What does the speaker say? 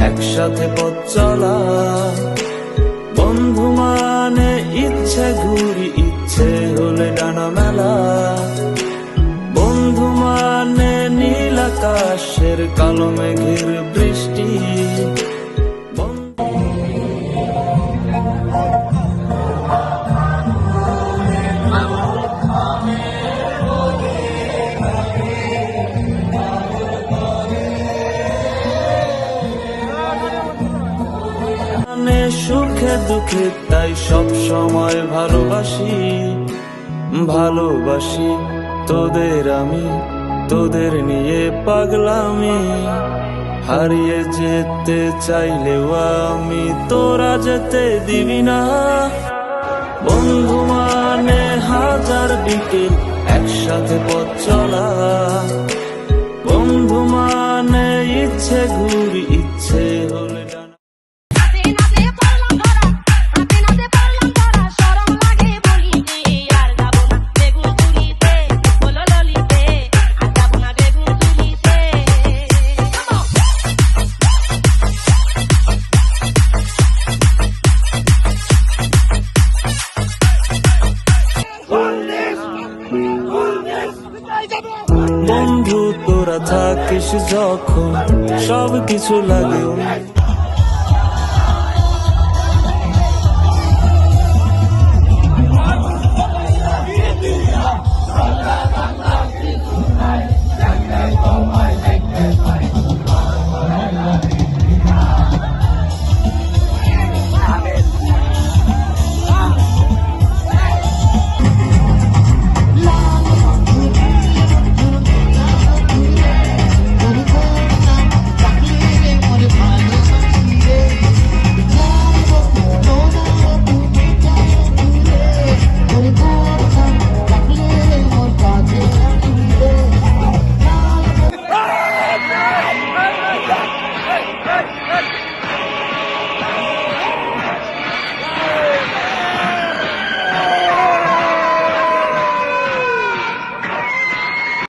একসাথে পথ চলা। বন্ধু মানে ইচ্ছে, ঘুরি ইচ্ছে হলে ডানা মেলা। বন্ধু মানে নীল আকাশের কালো মেঘের মানে সুখে দুঃখে, তাই সব সময় ভালোবাসি। ভালোবাসি তোদের আমি, তোদের নিয়ে পাগলামি। হারিয়ে যেতে চাইলেও আমি তোরা যেতে দিবি না। বন্ধু মানে হাজার বিকেল, একসাথে পথ চলা। বন্ধু মানে ইচ্ছে ঘুরি বন্ধু তোরা থাকিস যখন সব কিছু লাগে।